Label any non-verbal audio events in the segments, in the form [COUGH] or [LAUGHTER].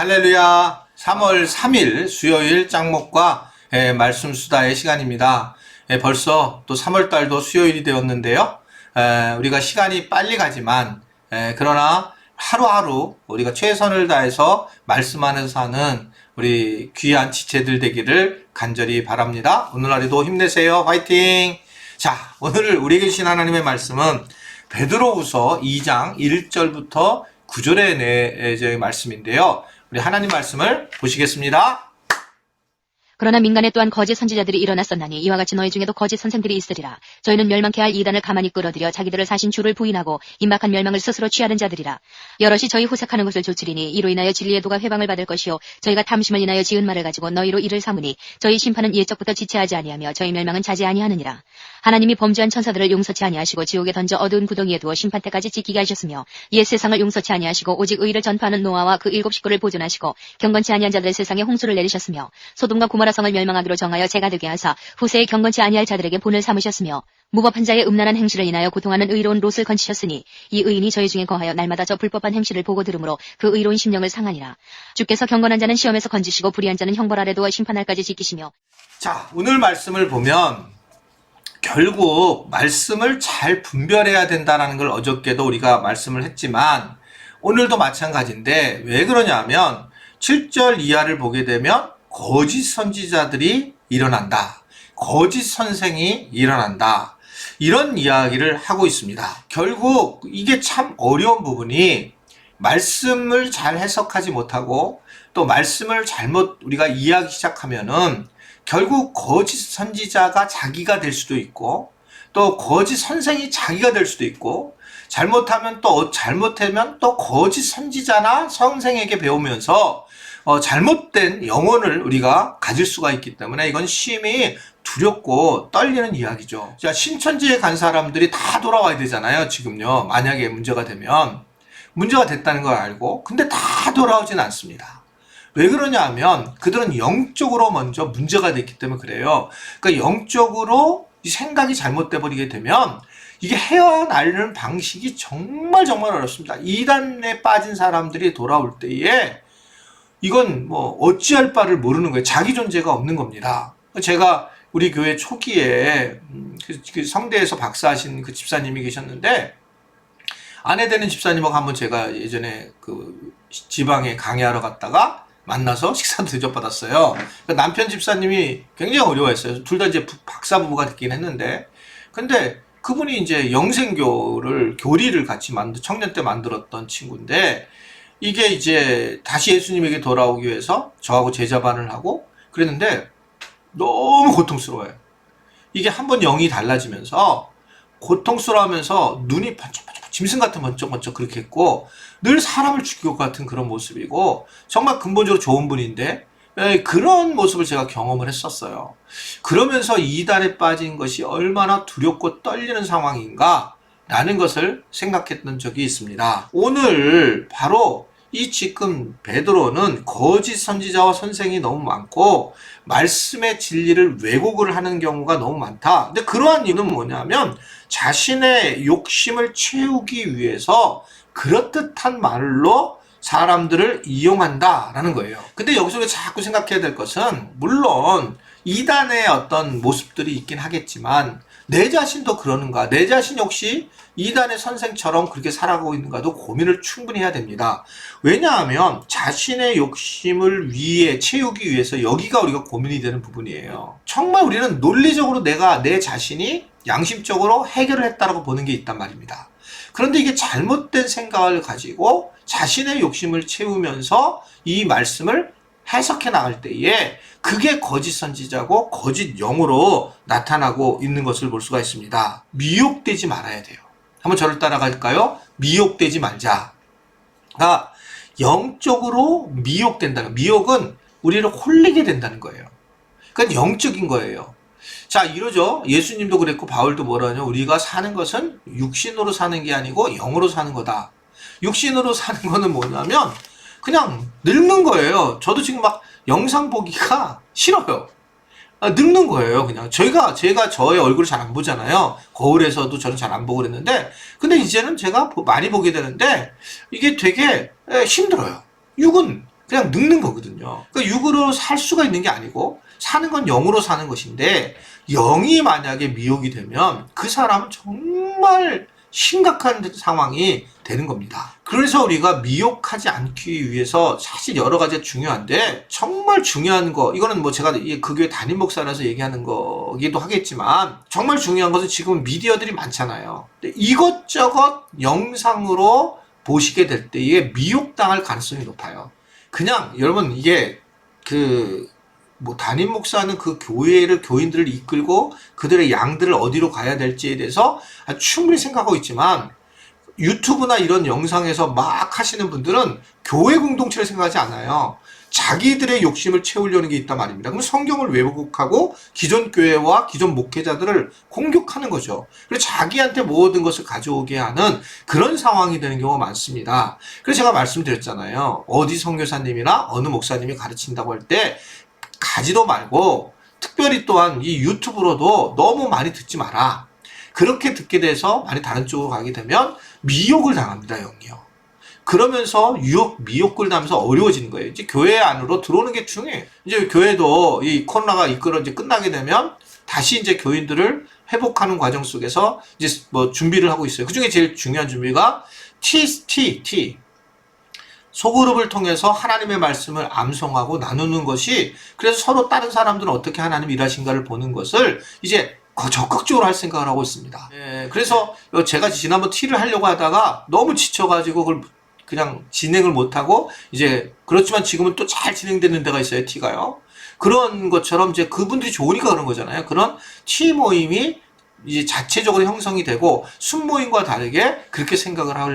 할렐루야. 3월 3일 수요일 짱목과 예, 말씀 수다의 시간입니다. 예, 벌써 또 3월 달도 수요일이 되었는데요. 에, 우리가 시간이 빨리 가지만 에, 그러나 하루하루 우리가 최선을 다해서 말씀 안에서 사는 우리 귀한 지체들 되기를 간절히 바랍니다. 오늘날에도 힘내세요. 화이팅! 자, 오늘 우리에게 주신 하나님의 말씀은 베드로후서 2장 1절부터 9절의 내 말씀인데요. 우리 하나님 말씀을 보시겠습니다. 그러나 민간에 또한 거짓 선지자들이 일어났었나니 이와 같이 너희 중에도 거짓 선생들이 있으리라. 저희는 멸망케 할 이단을 가만히 끌어들여 자기들을 사신 주를 부인하고 임박한 멸망을 스스로 취하는 자들이라. 여럿이 저희 후색하는 것을 조치리니 이로 인하여 진리의 도가 회방을 받을 것이요 저희가 탐심을 인하여 지은 말을 가지고 너희로 이를 삼으니 저희 심판은 예적부터 지체하지 아니하며 저희 멸망은 자제 아니하느니라. 하나님이 범죄한 천사들을 용서치 아니하시고 지옥에 던져 어두운 구덩이에 두어 심판 때까지 지키게 하셨으며 옛 세상을 용서치 아니하시고 오직 의를 전파하는 노아와 그 일곱 식구를 보존하시고 경건치 아니한 자들의 세상에 홍수를 내리셨으며 소돔과 고모라 성을 멸망하기로 정하여 제가 되게 하사 후세에 경건치 아니할 자들에게 본을 삼으셨으며 무법한 자의 음란한 행실을 인하여 고통하는 의로운 롯을 건치셨으니 이 의인이 저희 중에 거하여 날마다 저 불법한 행실을 보고 들으므로 그 의로운 심령을 상하니라. 주께서 경건한 자는 시험에서 건지시고 불의한 자는 형벌 아래 두어 심판날까지 지키시며 자, 오늘 말씀을 보면 결국 말씀을 잘 분별해야 된다는 걸 어저께도 우리가 말씀을 했지만 오늘도 마찬가지인데 왜 그러냐면 7절 이하를 보게 되면 거짓 선지자들이 일어난다. 거짓 선생이 일어난다. 이런 이야기를 하고 있습니다. 결국 이게 참 어려운 부분이 말씀을 잘 해석하지 못하고 또 말씀을 잘못 우리가 이해하기 시작하면은 결국 거짓 선지자가 자기가 될 수도 있고 또 거짓 선생이 자기가 될 수도 있고 잘못하면 또 잘못하면 또 거짓 선지자나 선생에게 배우면서 어, 잘못된 영혼을 우리가 가질 수가 있기 때문에 이건 심히 두렵고 떨리는 이야기죠. 자, 신천지에 간 사람들이 다 돌아와야 되잖아요. 지금요. 만약에 문제가 되면 문제가 됐다는 걸 알고 근데 다 돌아오진 않습니다. 왜 그러냐 하면 그들은 영적으로 먼저 문제가 됐기 때문에 그래요. 그러니까 영적으로 이 생각이 잘못돼 버리게 되면 이게 헤어나르는 방식이 정말 정말 어렵습니다. 이단에 빠진 사람들이 돌아올 때에 이건 뭐 어찌할 바를 모르는 거예요. 자기 존재가 없는 겁니다. 제가 우리 교회 초기에 음, 그- 그 성대에서 박사하신 그 집사님이 계셨는데 아내 되는 집사님하고 한번 제가 예전에 그 지방에 강의하러 갔다가 만나서 [LAUGHS] 식사도 대접받았어요. 그 남편 집사님이 굉장히 어려워했어요. 둘 다 이제 부- 박사 부부가 됐긴 했는데, 근데 그분이 이제 영생교를 교리를 같이 만들 청년 때 만들었던 친구인데 이게 이제 다시 예수님에게 돌아오기 위해서 저하고 제자반을 하고 그랬는데 너무 고통스러워요. 이게 한 번 영이 달라지면서 고통스러워하면서 눈이 번쩍번쩍 짐승 같은 번쩍번쩍 그렇게 했고 늘 사람을 죽일 것 같은 그런 모습이고 정말 근본적으로 좋은 분인데 에, 그런 모습을 제가 경험을 했었어요. 그러면서 이단에 빠진 것이 얼마나 두렵고 떨리는 상황인가 라는 것을 생각했던 적이 있습니다. 오늘 바로 이 지금 베드로는 거짓 선지자와 선생이 너무 많고 말씀의 진리를 왜곡을 하는 경우가 너무 많다. 근데 그러한 이유는 뭐냐면 자신의 욕심을 채우기 위해서 그럴듯한 말로 사람들을 이용한다라는 거예요. 근데 여기서 자꾸 생각해야 될 것은 물론 이단의 어떤 모습들이 있긴 하겠지만 내 자신도 그러는가? 내 자신 역시 이단의 선생처럼 그렇게 살아가고 있는가도 고민을 충분히 해야 됩니다. 왜냐하면 자신의 욕심을 위해 채우기 위해서 여기가 우리가 고민이 되는 부분이에요. 정말 우리는 논리적으로 내가 내 자신이 양심적으로 해결을 했다라고 보는 게 있단 말입니다. 그런데 이게 잘못된 생각을 가지고 자신의 욕심을 채우면서 이 말씀을 해석해 나갈 때에 그게 거짓 선지자고 거짓 영으로 나타나고 있는 것을 볼 수가 있습니다. 미혹되지 말아야 돼요. 한번 저를 따라갈까요? 미혹되지 말자. 가 영적으로 미혹된다는 미혹은 우리를 홀리게 된다는 거예요. 그건 영적인 거예요. 자, 이러죠. 예수님도 그랬고 바울도 뭐라냐? 우리가 사는 것은 육신으로 사는 게 아니고 영으로 사는 거다. 육신으로 사는 거는 뭐냐면 그냥 늙는 거예요. 저도 지금 막 영상 보기가 싫어요. 아, 늙는 거예요, 그냥. 저희가, 제가 저의 얼굴을 잘 안 보잖아요. 거울에서도 저는 잘 안 보고 그랬는데, 근데 이제는 제가 보- 많이 보게 되는데, 이게 되게 에, 힘들어요. 육은 그냥 늙는 거거든요. 그러니까 육으로 살 수가 있는 게 아니고 사는 건 영으로 사는 것인데 영이 만약에 미혹이 되면 그 사람은 정말 심각한 상황이 되는 겁니다. 그래서 우리가 미혹하지 않기 위해서 사실 여러 가지가 중요한데 정말 중요한 거 이거는 뭐 제가 이그 교회 담임 목사라서 얘기하는 거기도 하겠지만 정말 중요한 것은 지금 미디어들이 많잖아요. 이것저것 영상으로 보시게 될 때에 미혹당할 가능성이 높아요. 그냥 여러분 이게 그 뭐 담임 목사는 그 교회를 교인들을 이끌고 그들의 양들을 어디로 가야 될지에 대해서 아주 충분히 생각하고 있지만 유튜브나 이런 영상에서 막 하시는 분들은 교회 공동체를 생각하지 않아요. 자기들의 욕심을 채우려는 게 있단 말입니다. 그럼 성경을 왜곡하고 기존 교회와 기존 목회자들을 공격하는 거죠. 그래서 자기한테 모든 것을 가져오게 하는 그런 상황이 되는 경우가 많습니다. 그래서 제가 말씀드렸잖아요. 어디 선교사님이나 어느 목사님이 가르친다고 할 때 가지도 말고 특별히 또한 이 유튜브로도 너무 많이 듣지 마라. 그렇게 듣게 돼서 많이 다른 쪽으로 가게 되면 미혹을 당합니다, 영이요. 그러면서 유혹, 미혹을 당하면서 어려워지는 거예요. 이제 교회 안으로 들어오는 게 중요해요. 이제 교회도 이 코로나가 이끌어 이제 끝나게 되면 다시 이제 교인들을 회복하는 과정 속에서 이제 뭐 준비를 하고 있어요. 그 중에 제일 중요한 준비가 T, T, T. 소그룹을 통해서 하나님의 말씀을 암송하고 나누는 것이 그래서 서로 다른 사람들은 어떻게 하나님 일하신가를 보는 것을 이제 적극적으로 할 생각을 하고 있습니다. 예, 그래서 제가 지난번 티를 하려고 하다가 너무 지쳐가지고 그걸 그냥 진행을 못하고 이제 그렇지만 지금은 또 잘 진행되는 데가 있어요 티가요. 그런 것처럼 이제 그분들이 좋으니까 그런 거잖아요. 그런 티 모임이 이제 자체적으로 형성이 되고 순모임과 다르게 그렇게 생각을 하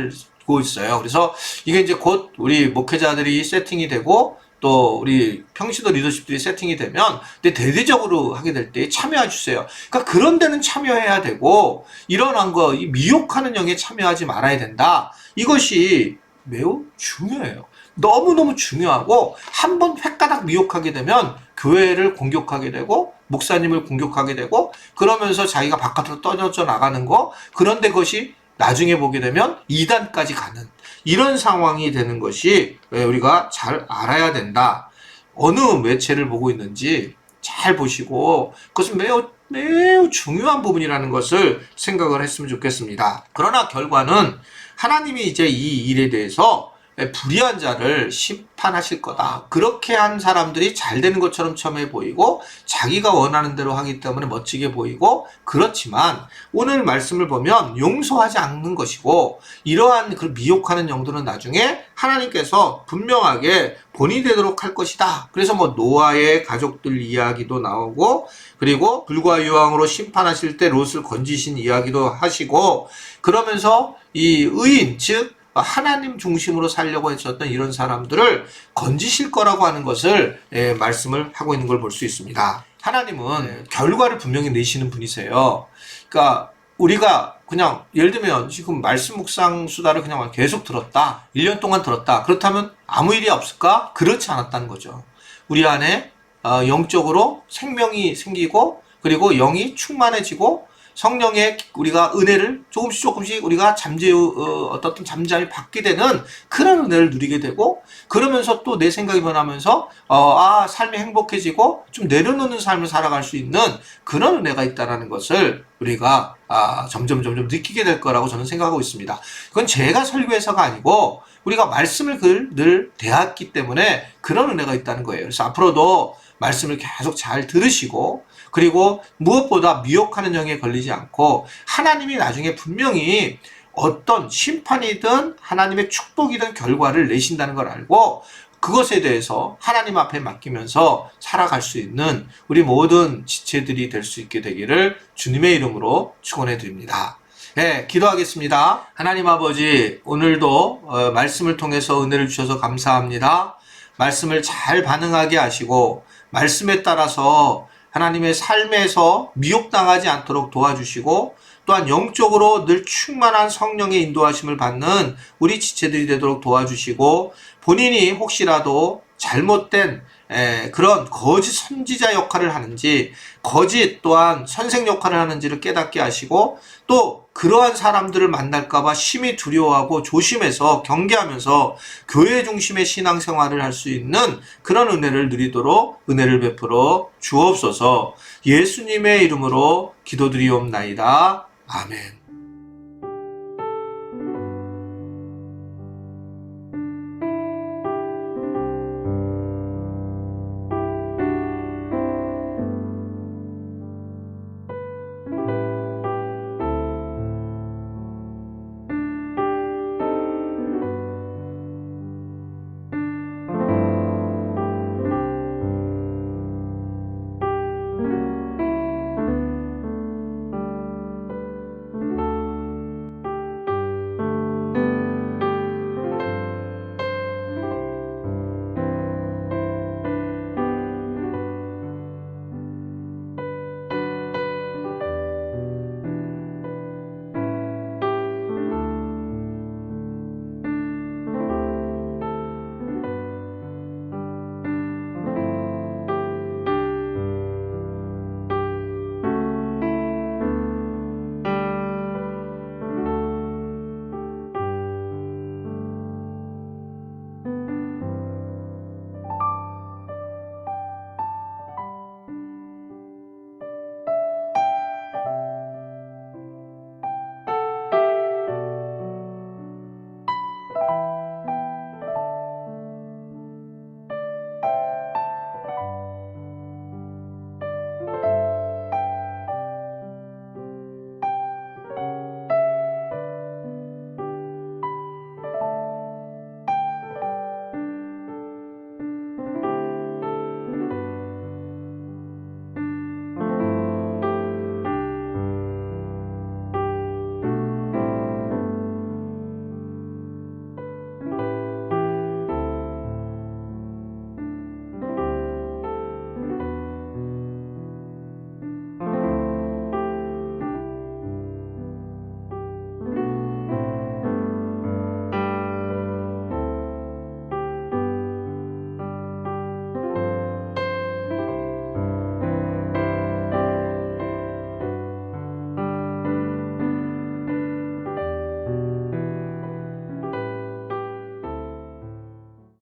고 있어요. 그래서 이게 이제 곧 우리 목회자들이 세팅이 되고 또 우리 평시도 리더십들이 세팅이 되면 근데 대대적으로 하게 될 때 참여해 주세요. 그러니까 그런 데는 참여해야 되고 이런 거, 이 미혹하는 영에 참여하지 말아야 된다. 이것이 매우 중요해요. 너무너무 중요하고 한번 획가닥 미혹하게 되면 교회를 공격하게 되고 목사님을 공격하게 되고 그러면서 자기가 바깥으로 떠져져 나가는 거 그런데 그것이 나중에 보게 되면 이단까지 가는 이런 상황이 되는 것이 우리가 잘 알아야 된다. 어느 매체를 보고 있는지 잘 보시고 그것은 매우 매우 중요한 부분이라는 것을 생각을 했으면 좋겠습니다. 그러나 결과는 하나님이 이제 이 일에 대해서 불의한 자를 심판하실 거다. 그렇게 한 사람들이 잘 되는 것처럼 처음에 보이고 자기가 원하는 대로 하기 때문에 멋지게 보이고 그렇지만 오늘 말씀을 보면 용서하지 않는 것이고 이러한 그 미혹하는 영들은 나중에 하나님께서 분명하게 본이 되도록 할 것이다. 그래서 뭐 노아의 가족들 이야기도 나오고 그리고 불과 유황으로 심판하실 때 롯을 건지신 이야기도 하시고 그러면서 이 의인 즉 하나님 중심으로 살려고 했었던 이런 사람들을 건지실 거라고 하는 것을 예, 말씀을 하고 있는 걸 볼 수 있습니다. 하나님은 결과를 분명히 내시는 분이세요. 그러니까 우리가 그냥 예를 들면 지금 말씀 묵상 수다를 그냥 계속 들었다. 1년 동안 들었다. 그렇다면 아무 일이 없을까? 그렇지 않았다는 거죠. 우리 안에 어, 영적으로 생명이 생기고 그리고 영이 충만해지고 성령의 우리가 은혜를 조금씩 조금씩 우리가 잠재 어, 어떤 잠잠이 받게 되는 그런 은혜를 누리게 되고 그러면서 또 내 생각이 변하면서 어, 아 삶이 행복해지고 좀 내려놓는 삶을 살아갈 수 있는 그런 은혜가 있다라는 것을 우리가 아, 점점 점점 느끼게 될 거라고 저는 생각하고 있습니다. 그건 제가 설교해서가 아니고 우리가 말씀을 늘 대했기 때문에 그런 은혜가 있다는 거예요. 그래서 앞으로도 말씀을 계속 잘 들으시고 그리고 무엇보다 미혹하는 영에 걸리지 않고 하나님이 나중에 분명히 어떤 심판이든 하나님의 축복이든 결과를 내신다는 걸 알고 그것에 대해서 하나님 앞에 맡기면서 살아갈 수 있는 우리 모든 지체들이 될 수 있게 되기를 주님의 이름으로 축원해 드립니다. 네, 기도하겠습니다. 하나님 아버지, 오늘도 어, 말씀을 통해서 은혜를 주셔서 감사합니다. 말씀을 잘 반응하게 하시고 말씀에 따라서 하나님의 삶에서 미혹당하지 않도록 도와주시고 또한 영적으로 늘 충만한 성령의 인도하심을 받는 우리 지체들이 되도록 도와주시고 본인이 혹시라도 잘못된 에, 그런 거짓 선지자 역할을 하는지 거짓 또한 선생 역할을 하는지를 깨닫게 하시고 또 그러한 사람들을 만날까봐 심히 두려워하고 조심해서 경계하면서 교회 중심의 신앙생활을 할 수 있는 그런 은혜를 누리도록 은혜를 베풀어 주옵소서 예수님의 이름으로 기도드리옵나이다. 아멘.